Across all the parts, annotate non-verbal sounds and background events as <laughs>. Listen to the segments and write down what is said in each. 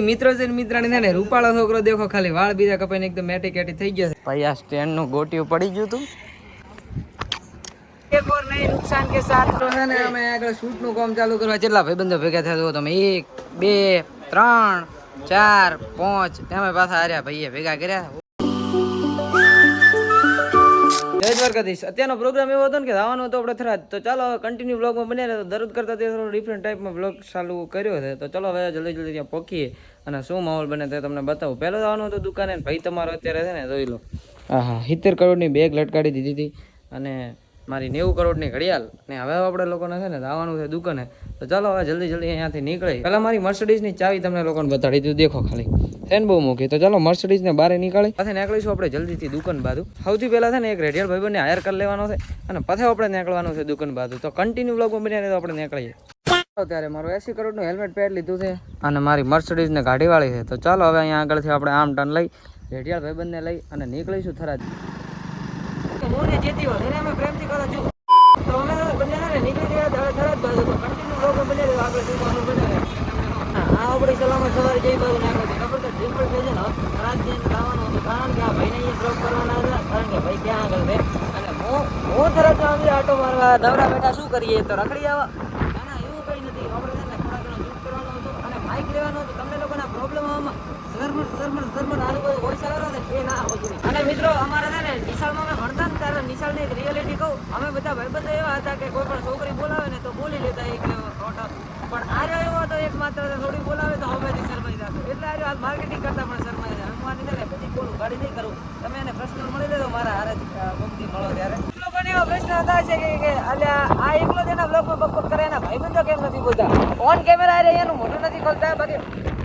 મિત્રો છે ને મિત્રાણી છે ને રૂપાળો છોકરો દેખો ખાલી વાળ બીજા કપાઈને એકદમ મેટી કેટી થઈ ગયા છે. ભાઈ આ સ્ટેન્ડનું ગોટિયું પડી ગયું તું એક ઓર નહીં નુકસાન કે સાથ તો છે ને અમે આગળ શૂટનું કામ ચાલુ કરવા કેટલા ભાઈબંધો ભેગા થયા છો તમે એક બે ત્રણ ચાર પાંચ તમે પાછા હાર્યા ભાઈએ ભેગા કર્યા. જય દ્વારકાધીશ. અત્યારનો પ્રોગ્રામ એવો હતો ને કે આવવાનો હતો આપણે થરાદ તો ચાલો હવે કન્ટિન્યુ બ્લોગમાં બન્યા તો દરરોજ કરતા તે ડિફરન્ટ ટાઈપમાં બ્લોગ ચાલુ કર્યો છે. તો ચલો હવે જલ્દી જલ્દી ત્યાં પહોંચીએ અને શું માહોલ બને તે તમને બતાવું. પહેલો આવવાનું હતું દુકાને ભાઈ તમારો અત્યારે છે ને, જોઈ લો. હા હા સિત્તેર કરોડની બેગ લટકાડી દીધી હતી અને મારી નેવું કરોડની ઘડિયાળ ને હવે આપણે લોકોને છે ને આવવાનું છે દુકાને. તો ચાલો હવે જલ્દી જલ્દી અહીંયાથી નીકળી પહેલાં મારી મર્સિડીઝની ચાવી તમને લોકોને બતાડી દીધું. દેખો ખાલી. ફેન બહુ મૂકી. તો ચાલો મર્સિડીઝને બહાર નીકળી પાછા નીકળીશું આપણે જલ્દીથી દુકાન બાજુ. સૌથી પહેલા છે ને એક રેડિયલ ભાઈબંધને હાયર કરી લેવાનો છે અને પછી આપણે નીકળવાનું છે દુકાન બાજુ. તો કન્ટિન્યુ બ્લોગમાં બન્યા તો આપણે નીકળીએ. ત્યારે મારું એસી કરોડનું હેલ્મેટ પહેર લીધું છે અને મારી મર્સિડીઝને ગાડીવાળી છે. તો ચાલો હવે અહીંયા આગળથી આપણે આમ ટન લઈ રેડિયાળ ભાઈબંધને લઈ અને નીકળીશું ને અમે પ્રેમથી કરો છું તો અમે બંને છે ને નીકળી ગયા હવે થરાદ બાજુ તો કન્ટિન્યુ બ્લોગ બને રહ્યો આપણે જોવાનું બને રહે હા આપણી સલામત સવારે જઈ બાજુ નાખો છે ખબર છે ને જઈને ખાવાનું હતું કારણ કે આ ભાઈને અહીંયા ડ્રોપ કરવાના કારણ કે ભાઈ ક્યાં આગળ છે અને હું થરાદ આવી આટો મારવા નવરા બેઠા શું કરીએ તો રખડી આવા ના ના એવું કંઈ નથી આપણે થોડા ઘણો શૂટ કરવાનું હતું અને માઇક લેવાનો હતો તમને લોકોના પ્રોબ્લેમ આમાં ઝરમર ઝરમર ઝરમર આનું બધું વોઇસ આવે ને એ ના આવતું અને મિત્રો અમારે છે ને નિશાળમાં અમે ભણતા ને ત્યારે નિશાળની રિયાલિટી કહું. અમે બધા ભાઈબંધો એવા હતા કે કોઈ પણ છોકરી બોલાવે ને તો બોલી લેતા એક પણ આર્યો એવો હતો એક માત્ર થોડી બોલાવે તો અમે શરમાઈ જતો. એટલે આર્યો હાલ માર્કેટિંગ કરતા પણ શરમાઈ જાય. હું આની ને બધી બોલું ગાડી નહીં કરું. તમે એને પ્રશ્ન મળી લેજો મારા હારે મુક્તિ મળો ત્યારે. પ્રશ્ન હતા છે કે અલ્યા આ એકલો જ એના બ્લોગમાં બકબક કરે એના ભાઈબંધો કેમ નથી બોલતા? ઓન કેમેરા હારે એનું મોઢું નથી ખોલતા બાકી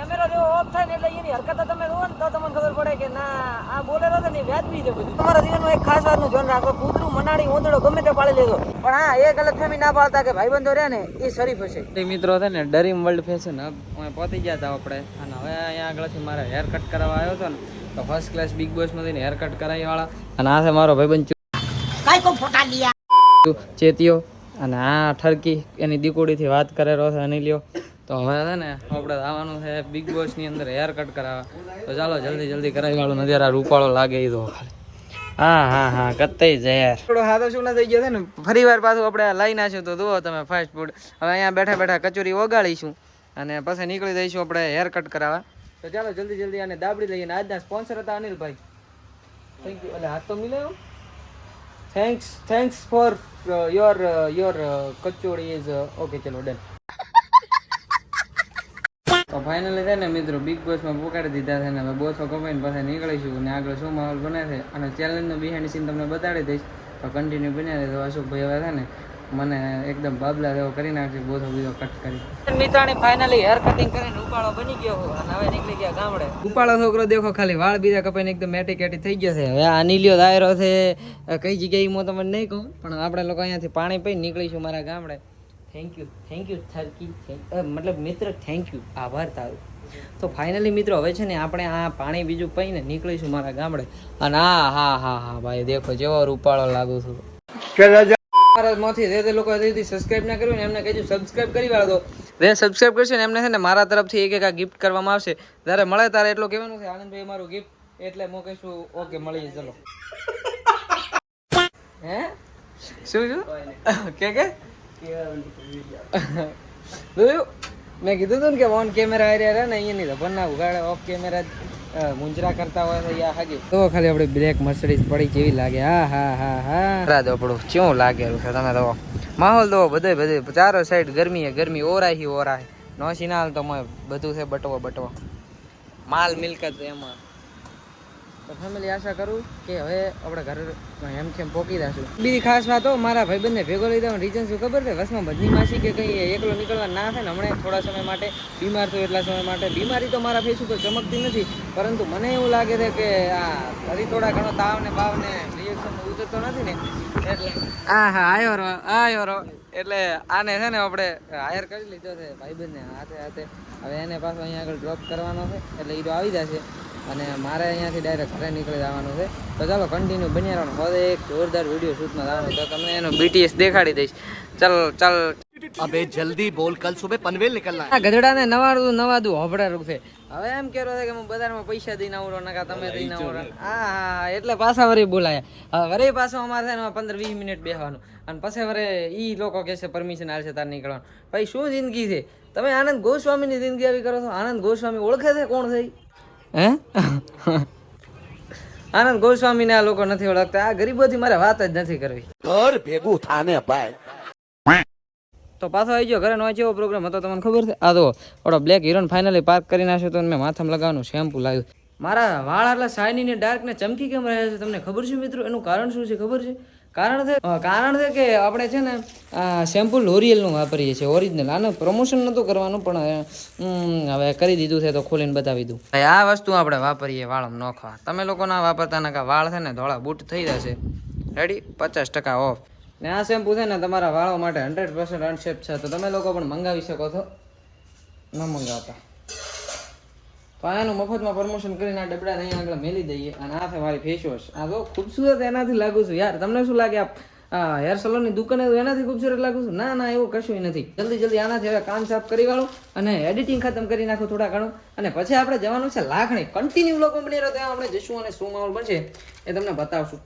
કેમેરો જેવો ઓફ થાય ને એટલે એની હરકતો તમે જુઓ ને તો તમને ખબર પડે કે ના આ બોલેલો છે ને વ્યાજબી છે બધું. તમારા જીવનમાં એક ખાસ વાતનું ધ્યાન રાખો કૂતરું મનાડી ઊંધડો ગમે તે પાડી લેજો. પણ હા એક અલગ ફેમી ના પાડતા કે ભાઈબંધો રહે ને એ શરીફ હશે. મિત્રો છે ને ડરીમ વર્લ્ડ ફેશન હબ. અમે પહોંચી ગયા હતા આપણે. અને હવે અહીંયા આગળથી મારે હેર કટ કરાવવા આવ્યો હતો ને તો ફર્સ્ટ ક્લાસ બિગ બોસમાંથી હેર કટ કરાવી વાળા. અને આ છે મારો ભાઈબંધ ચેતિયો. અને આ ઠરકી એની દીકુડીથી વાત કરેલો છે અનિલ્યો. તો હવે છે ને આપણે આવવાનું છે બિગ બોસની અંદર હેર કટ કરાવવા. તો ચાલો, જલ્દી જલ્દી કરાવી વાળું નથી આ રૂપાળો લાગે એ તો હા હા હા, કત્તઈ જ યાર થોડો હાથો શું થઈ ગયો છે ને, ફરી વાર પાછું આપણે લઈ નાખ્યું તો જુઓ તમે ફાસ્ટ ફૂડ હવે અહીંયા બેઠા બેઠા કચોરી ઓગાળીશું અને પછી નીકળી જઈશું આપણે હેર કટ કરાવવા. તો ચાલો, જલ્દી જલ્દી આને દાબડી લઈએ આજના સ્પોન્સર હતા અનિલભાઈ. થેન્ક યુ એટલે હાથ તો મિલાયો. Thanks thanks for your your kachori is okay ચલો ડન ફાઇનલી છે ને મિત્રો બિગ બોસમાં પોકાડી દીધા છે ને હવે બોસો કમાઈને પાસે નીકળીશું ને આગળ શું માહોલ બને છે અને ચેલેન્જનો બિહાઇન્ડ સીન તમને બતાડી દઈશ. તો કન્ટિન્યુ બન્યા તો અશોકભાઈ હવે છે ને મને એકદમ બાબલા જેવો કરી નાખશે બોસો બીજો કટ કરી. મિત્રાની ફાઇનલી હેર કટિંગ કરીને ઉપાળો બની ગયો અને હવે નીકળી ગયા ગામડે. ઉપાળો છોકરો દેખો ખાલી વાળ બીજા કપાઈને એકદમ મેટી કેટી થઈ ગયો છે. હવે આ નીલિયો દાયરો છે કઈ જગ્યાએ હું તમને નહીં કહું પણ આપણે લોકો અહીંયાથી પાણી પી નીકળીશું મારા ગામડે. થેન્ક યુ થેન્ક યુ થર્કી મતલબ મિત્ર થેન્ક યુ આભાર તારો. તો ફાઇનલી મિત્રો હવે છે ને આપણે આ પાણી બીજું પીને નીકળીશું મારા ગામડે. અને હા હા હા હા ભાઈ દેખો જેવો રૂપાળો લાગુ છું. મારામાંથી જે તે લોકો હજી સબસ્ક્રાઇબ ના કર્યું ને એમને કહેજો સબસ્ક્રાઇબ કરી વાળો. જે સબસ્ક્રાઇબ કરશે ને એમને છે ને મારા તરફથી એક એક આ ગિફ્ટ કરવામાં આવશે. જ્યારે મળે ત્યારે એટલું કહેવાનું છે આનંદભાઈ મારું ગિફ્ટ એટલે હું કહીશું ઓકે મળીએ ચલો. <laughs> હે? શું શું? <laughs> કે કે? જોયું મેં કીધું હતું ને કે ઓન કેમેરા આર્યા રહે ને અહીંયા નહીં ના ઉગાડે ઓફ કેમેરા મુંજરા કરતા હોય તો યા હાગે તો ખાલી આપણે બ્લેક મર્સિડીઝ પડી કેવી લાગે? હા હા હા હા. રાજ આપણું લાગે લાગેલું છે તમે તો માહોલ તો બધે બધે ચારો સાઈડ ગરમી હે ગરમી ઓરાય હી ઓરાય નોસી ના હાલ તો બધું છે બટવો બટવો. માલ મિલકત એમાં. તો ફેમિલી આશા કરું કે હવે આપણે ઘરે એમ કેમ પોકી દઈશું બીજી ખાસ વાત હો, મારા ભાઈબંધને ભેગો લઈ દેવાનું રીઝન શું ખબર છે? વસમાં બદની માસી કે કંઈ એકલો નીકળવા ના થાય ને, હમણાં થોડા સમય માટે બીમાર થયો એટલા સમય માટે. બીમારી તો મારા ફેસ ઉપર ચમકતી નથી, પરંતુ મને એવું લાગે છે કે આ ફરી થોડા ઘણો તાવ ને બાવ ને રિએક્શન ઉતરતો નથી ને, એટલે હા હા, આયો રો આયો રો એટલે આને છે ને આપણે હાયર કરી લીધો છે ભાઈબંધને હાથે હાથે. હવે એને પાછો અહીંયા આગળ ડ્રોપ કરવાનો છે, એટલે એ આવી જશે. અને મારે અહીંયાથી ડાયરેક્ટ ઘરે નીકળી જવાનું છે. તો ચાલો કન્ટિન્યુ બની રહેવાનું હવે એક જોરદાર વીડિયો શૂટમાં જવાનું તો તમને એનો બીટીએસ દેખાડી દઈશ. ચાલ ચાલ. અબે જલ્દી બોલ કલ સુબે પનવેલ નીકળના. આ ગધડાને નવાડું નવાદું હોબડા રૂપે હવે એમ કેરો છે કે હું બજારમાં પૈસા દઈને આવરો નકા તમે દઈને આવરો હા હા એટલે પાછા વરે બોલાયા. વરે પાછો અમારે છે ને પંદર વીસ મિનિટ બેહવાનું. અને પછી વરે ઈ લોકો કહેશે પરમિશન હાલશે તાર નીકળવાનું. ભાઈ શું જિંદગી છે? તમે આનંદ ગોસ્વામીની જિંદગી આવી કરો છો? આનંદ ગોસ્વામી ઓળખે છે કોણ થઈ હે? આનંદ ગોસ્વામી ને આ લોકો નથી ઓળખતા. આ ગરીબોથી મારે વાત જ નથી કરવી. ઘર ભેગું થાને ભાઈ. તો પાછો આવી ગયો ઘરે નો જેવો પ્રોગ્રામ હતો તમને ખબર છે? આ તો ઓળો બ્લેક હિરોન ફાઇનલી પાર્ક કરી નાખ્યો તો મેં માથામાં લગાવવાનું શેમ્પુ લાવ્યું. મારા વાળ આટલા શાઇની ને ડાર્ક ને ચમકી કેમ રહ્યા છે તમને ખબર છે મિત્રો? એનું કારણ શું છે ખબર છે? કારણ છે કારણ છે કે આપણે છે ને આ શેમ્પુ લોરિયલનું વાપરીએ છીએ ઓરિજિનલ. આને પ્રમોશન નહોતું કરવાનું પણ હવે કરી દીધું છે તો ખોલીને બતાવી દઉં. ભાઈ આ વસ્તુ આપણે વાપરીએ વાળ નોખવા તમે લોકો ના વાપરતા નાખા વાળ છે ને ધોળા બૂટ થઈ જશે. રેડી પચાસ ટકા ઓફ ને આ શેમ્પુ છે ને તમારા વાળો માટે હંડ્રેડ પર્સન્ટ અનશેપ છે. તો તમે લોકો પણ મંગાવી શકો છો. ન મંગાવતા. તો આ એનું મફતમાં પ્રમોશન કરીને આ ડબડા અહીંયા આગળ મેલી દઈએ અને આ છે મારી ફેસ વોશ આ તો ખૂબસૂરત એનાથી લાગુ છું. યાર, તમને શું લાગે? આ હેર સલોનની દુકાને એનાથી ખૂબસૂરત લાગુ છું? ના ના, એવું કશું નથી. જલ્દી જલ્દી આનાથી હવે કામ સાફ કરી વાળું અને એડિટિંગ ખતમ કરી નાખું થોડા ઘણું. અને પછી આપણે જવાનું છે લાખણી. કન્ટિન્યુ લોકો બની રહ્યો ત્યાં આપણે જશું અને શું માહોલ બનશે એ તમને બતાવશું.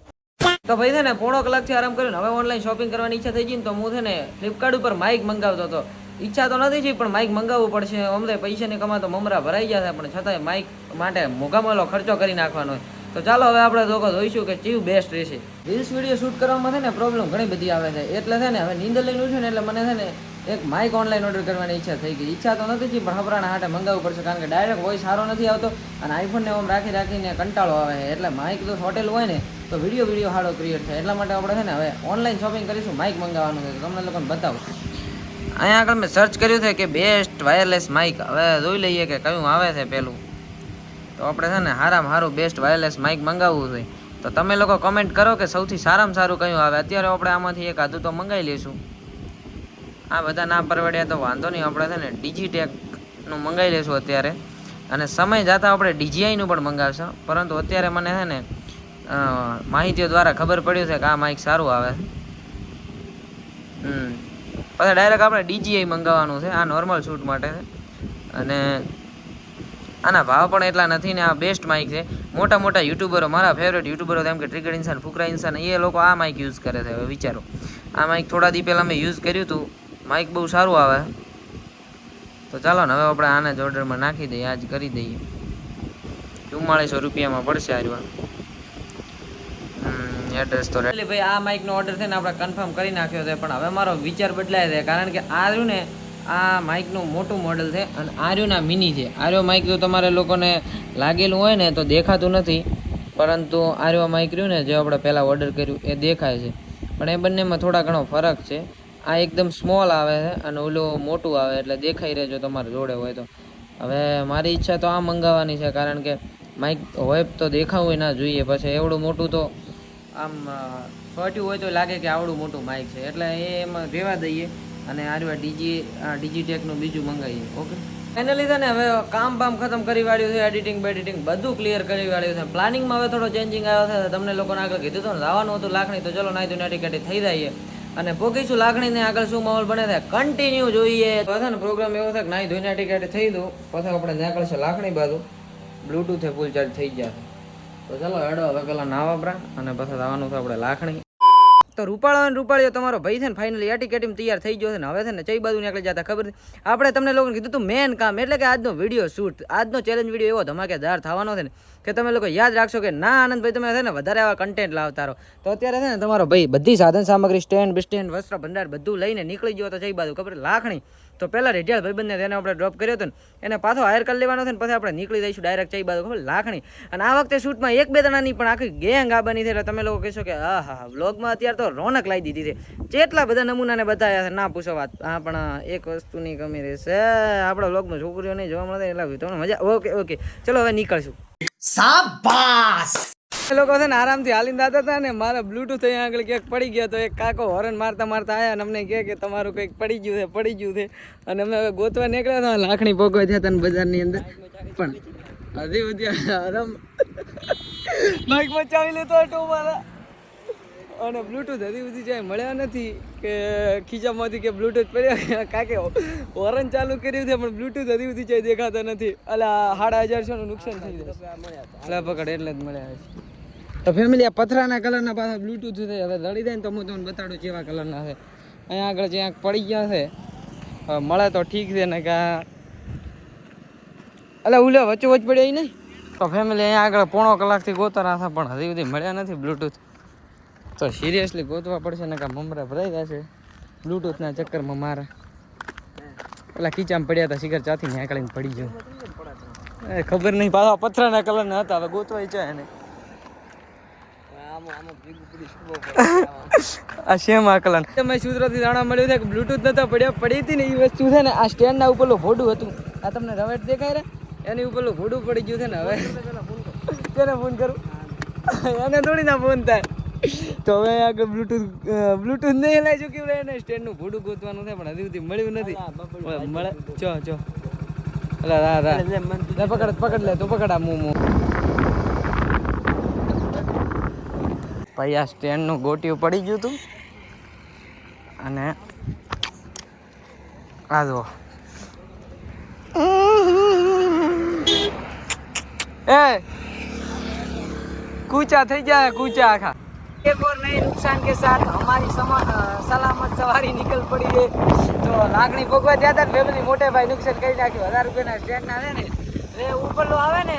તો ભાઈ છે ને, પોણો કલાકથી આરામ કર્યો ને હવે ઓનલાઈન શોપિંગ કરવાની ઈચ્છા થઈ ગઈ ને તો હું છે ને ફ્લિપકાર્ટ ઉપર માઇક મંગાવતો હતો. ઈચ્છા તો નથી થઈ, પણ માઇક મંગાવવું પડશે. અમને પૈસાની કમાતો મમરા ભરાઈ જશે પણ છતાંય માઇક માટે મોઘામાં ખર્ચો કરી નાખવાનો હોય. તો ચાલો હવે આપણે લોકો જોઈશું કે ચીવ બેસ્ટ રહેશે. રીલ્સ વીડિયો શૂટ કરવામાં છે ને પ્રોબ્લેમ ઘણી બધી આવે છે. એટલે છે ને, હવે નીંદર લઈને ઉઠ્યું ને, એટલે મને છે ને એક માઇક ઓનલાઈન ઓર્ડર કરવાની ઈચ્છા થઈ ગઈ. ઈચ્છા તો નથી પણ હપરાના હાટે મંગાવવું પડશે, કારણ કે ડાયરેક્ટ વોઇસ સારો નથી આવતો અને આઈફોનને ઓમ રાખી રાખીને કંટાળો આવે છે. એટલે માઇક તો હોટેલ હોય ને, તો વીડિયો વીડિયો સારો ક્રિએટ થાય. એટલા માટે આપણે છે ને, હવે ઓનલાઈન શોપિંગ કરીશું માઇક મંગાવવાનું છે. તો તમને લોકોને બતાવું. અહીંયા આગળ મેં સર્ચ કર્યું છે કે બેસ્ટ વાયરલેસ માઇક હવે જોઈ લઈએ કે કયું આવે છે પેલું. તો આપણે છે ને સારામાં સારું બેસ્ટ વાયરલેસ માઇક મંગાવવું છે. તો તમે લોકો કમેન્ટ કરો કે સૌથી સારામાં સારું કયું આવે. અત્યારે આપણે આમાંથી એક આધું તો મંગાવી લઈશું. આ બધા ના પરવડ્યા તો વાંધો નહીં. આપણે છે ને ડિજીટેકનું મંગાવી લઈશું અત્યારે. અને સમય જતાં આપણે ડીજીઆઈનું પણ મંગાવશું. પરંતુ અત્યારે મને છે ને માહિતીઓ દ્વારા ખબર પડ્યું છે કે આ માઇક સારું આવે હમ. પછી ડાયરેક્ટ આપણે ડીજીઆઈ મંગાવવાનું છે, આ નોર્મલ શૂટ માટે અને આના ભાવ પણ એટલા નથી ને આ બેસ્ટ માઇક છે. મોટા મોટા યુટ્યુબરો મારા ફેવરેટ યુટ્યુબરો જેમ કે ટ્રિગર ઇન્સાન ફુકરા ઇન્સાન એ લોકો આ માઇક યુઝ કરે છે હવે, વિચારો. આ માઇક થોડા દી પહેલાં મેં યુઝ કર્યું હતું. માઇક બહુ સારું આવે. તો ચાલો ને, હવે આપણે આને જ ઓર્ડરમાં નાખી દઈએ, આજ કરી દઈએ. ચુમ્માળીસો રૂપિયામાં પડશે એડ્રેસ તો એટલે ભાઈ આ માઇકનો ઓર્ડર છે ને આપણે કન્ફર્મ કરી નાખ્યો છે, પણ હવે મારો વિચાર બદલાય છે, કારણ કે આ રહ્યું ને આ માઇકનું મોટું મોડલ છે અને આ ના મિની છે. આર્યો માઇક તો તમારે લોકોને લાગેલું હોય ને તો દેખાતું નથી, પરંતુ આર્યો માઇક રહ્યું ને જે આપણે પહેલાં ઓર્ડર કર્યું એ દેખાય છે. પણ એ બંનેમાં થોડા ઘણો ફરક છે. આ એકદમ સ્મોલ આવે છે અને ઓલું મોટું આવે એટલે દેખાઈ રહેજો તમારે જોડે હોય તો. હવે મારી ઈચ્છા તો આ મંગાવવાની છે, કારણ કે માઇક હોય તો દેખાવું ના જોઈએ. પછી એવડું મોટું તો આમ ફટ્યું હોય તો લાગે કે આવડું મોટું માઇક છે. એટલે એ એમાં રહેવા દઈએ અને આરવા ડીજી ડીજીટેકનું બીજું મંગાવીએ ઓકે? એને લીધે ને હવે કામ બામ ખતમ કરી વાળ્યું છે એડિટિંગ બેડિટિંગ બધું ક્લિયર કરી વાળ્યું છે. પ્લાનિંગમાં હવે થોડો ચેન્જિંગ આવ્યો છે, તમને લોકોને આગળ કીધું હતું ને લાવવાનું હતું લાખણી, તો ચલો નાઈ તો નેટી થઈ જઈએ અને ભોગીશું લાગણીને આગળ શું માહોલ બને છે? કન્ટિન્યુ જોઈએ. ને પ્રોગ્રામ એવો છે કે નાઈ ધોઈને ટિકેટ થઈ દઉં, પછી આપણે નીકળશે લાખણી બાજુ. બ્લૂટૂથ ફૂલ ચાર્જ થઈ જશે તો ચાલો, હેડો, હવે પેલા ના વાપરા અને પછી આવવાનું છે આપણે લાખણી. તો રૂપાળો અને રૂપાળીઓ, તમારો ભાઈ છે ને ફાઇનલી એટી કેટીમ તૈયાર થઈ ગયો છે ને હવે છે ને ચઈ બાજુ નીકળી જતા ખબર આપણે તમને લોકોને કીધું હતું મેન કામ, એટલે કે આજનો વીડિયો શૂટ આજનો ચેલેન્જ વીડિયો એવો ધમાકેદાર થવાનો છે ને કે તમે લોકો યાદ રાખશો કે ના, આનંદભાઈ, તમે છે ને વધારે આવા કન્ટેન્ટ લાવતા રહો. તો અત્યારે છે ને તમારો ભાઈ બધી સાધન સામગ્રી સ્ટેન્ડ બિસ્ટેન્ડ, વસ્ત્ર, ભંડાર બધું લઈને નીકળી ગયો તો ચઈ બાજુ, ખબર લાખણી. તો પહેલા રેડિયાળ ભાઈબંધને તેને આપણે ડ્રોપ કર્યો હતો ને, એને પાછો હાયર કરી લેવાનો છે ને, પછી આપણે નીકળી જઈશું ડાયરેક્ટ ચાઈ બાજુ, ખબર લાખણી. અને આ વખતે શૂટમાં એક બે જણાની પણ આખી ગેંગ આ બની છે, એટલે તમે લોકો કહેશો કે હા હા વ્લોગમાં અત્યારે તો રોનક લાવી દીધી છે. જેટલા બધા નમૂનાને બતાવ્યા છે, ના પૂછો વાત. હા, પણ એક વસ્તુની કમી રહેશે. આપણા છોકરીઓ નહીં જોવા મળે એટલે તમને મજા ઓકે ઓકે. ચલો, હવે નીકળશું. એ લોકો છે ને આરામથી હાલીને દાતા હતા ને મારા બ્લૂટૂથ અહીંયા આગળ ક્યાંક પડી ગયો તો એક કાકો હોરન મારતા મારતા આવ્યા અને અમને કહે કે તમારું કંઈક પડી ગયું છે, પડી ગયું છે. અને અમે હવે ગોતવા નીકળ્યા હતા લાખણી પોગવા થયા હતા બજારની અંદર. પણ હજી બધી આરામ માઇક મચાવી લેતો હતો મારા અને બ્લૂટૂથ હજી સુધી જાય મળ્યા નથી કે ખીચામાંથી કે બ્લૂટૂથ પડ્યા કાકે હોરન ચાલુ કર્યું છે, પણ બ્લૂટૂથ હજી સુધી જાય દેખાતા નથી. એટલે સાડા હજારસો નું નુકસાન થઈ જાય. એટલે પકડ, એટલે જ મળ્યા છે તો ફેમિલી આ પથરાના કલરના પાછા બ્લૂટૂથ છે, હવે લડી દે ને તો હું તમને બતાડું કેવા કલરના છે. અહીંયા આગળ જ્યાં પડી ગયા છે મળે તો ઠીક છે ને કે એટલે ઉલે વચ્ચે વચ્ચ પડે નહીં તો ફેમિલી અહીંયા આગળ પોણો કલાકથી ગોતરા હતા પણ હજી સુધી મળ્યા નથી બ્લૂટૂથ તો સિરિયસલી ગોતવા પડશે ને કે મમરા ભરાઈ જશે. બ્લૂટૂથના ચક્કરમાં મારા. પેલા ખીચામાં પડ્યા હતા શિખર ચાથી નીકળીને પડી ગયો. ખબર નહીં, પાછા પથરાના કલરના હતા, હવે ગોતવાય છે એને <laughs> આ સેમ આ કલર તમે સૂત્રોથી જાણવા મળ્યું છે કે બ્લૂટૂથ નતા પડ્યા પડી હતી ને એ વસ્તુ છે ને આ સ્ટેન્ડના ઉપર ભોડું હતું. આ તમને રવેટ દેખાય રે? એની ઉપર ભોડું પડી ગયું છે ને હવે. તેને ફોન કરું? એને થોડી ના ફોન થાય. તો હવે આગળ બ્લૂટૂથ બ્લૂટૂથ નહીં હલાઈ ચૂક્યું એને ને સ્ટેન્ડનું ભોડું ગોતવાનું છે પણ હજી સુધી મળ્યું નથી. મળે. ચો ચો અલા રા રા. પકડ પકડ લે તું પકડ આ મું મું ભાઈ આ સ્ટેન્ડનું ગોટિયું પડી ગયું હતું. અને આ જો એ! કૂચા થઈ ગયા કૂચા આખા. એક ઓર નહીં, નુકસાન કે સાથ હમારી સલામત સવારી નીકળ પડી છે. તો લાગણી ભોગવા ત્યાં હતા ફેમિલી મોટે ભાઈ નુકસાન કરી નાખ્યું. હજાર રૂપિયાના સ્ટેન્ડના આવે ને, એ ઉપરલો આવે ને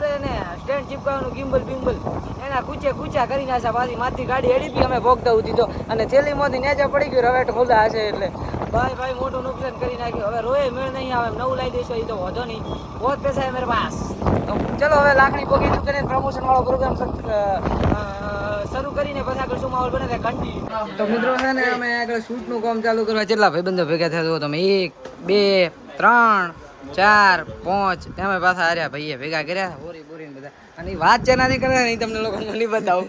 શું ને સ્ટેન્ડ ચીપકાવાનું ગિમ્બલ બિમ્બલ. એના કૂચે કૂચા કરી નાખ્યા પાછી માથી ગાડી એડી બી અમે ભોગતા ઉતી તો. અને થેલીમાંથી નેચે પડી ગયું, રવેટ ખોલતા હશે એટલે. ભાઈ ભાઈ, મોટું નુકસાન કરી નાખ્યું. હવે રોય મેળ નહીં આવે નવું લાવી દઈશું એ તો વધો નહીં. બહુ પૈસા હે મેરે પાસ. ચલો, હવે લાકડી ભોગી ચૂકીને પ્રમોશન વાળો પ્રોગ્રામ શરૂ કરીને પછી આગળ શું માહોલ બને તો મિત્રો છે ને, અમે આગળ શૂટનું કામ ચાલુ કરવા કેટલા ભાઈબંધો ભેગા થયા તો તમે એક, બે, ત્રણ ચાર, પાંચ. તમે પાછા હાર્યા, ભાઈએ ભેગા કર્યા. બોરી બોરી બધા. અને વાત છે નથી કરે નહીં, તમને લોકોને નહીં બતાવું.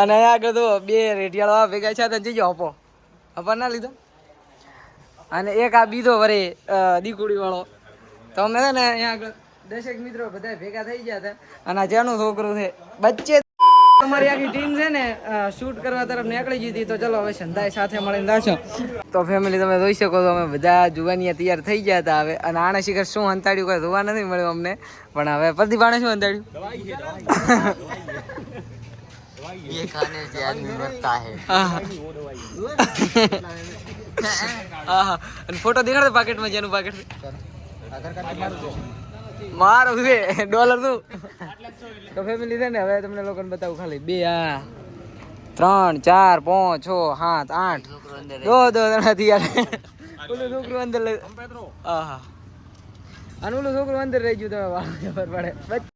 અને અહીંયા આગળ તો બે રેટિયાળો ભેગા છે તો જઈજો આપો અપા ના લીધો? અને એક આ બીજો વરે દીકુડી વાળો તો અમે ને અહીંયા આગળ દસેક મિત્રો બધા ભેગા થઈ ગયા હતા. અને જેનું છોકરું છે, બચ્ચે અમારી આખી ટીમ છે ને શૂટ કરવા તરફ નીકળી ગઈ હતી તો ચલો હવે સંધાય સાથે મળીને દાશો તો ફેમિલી તમે જોઈ શકો છો અમે બધા જુવાનિયા તૈયાર થઈ ગયા હતા હવે અને આને શિખર શું હંતાડ્યું કોઈ જોવા નથી મળ્યું અમને પણ હવે પ્રતિભાને શું હંતાડ્યું ये खाने से आदमी मरता है આહા. આહા. અને ફોટો દેખાડો પાકેટમાં જેનું પાકેટ મારો છે ડોલર તું તો ફેમિલી છે ને હવે તમને લોકોને બતાવું ખાલી. બે આ ત્રણ ચાર પાંચ છ સાત આઠ. દો દો જણાથી યાર ઓલું છોકરું અંદર લઈ આહા. અને ઓલું છોકરું અંદર રહી ગયું તમે ખબર પડે.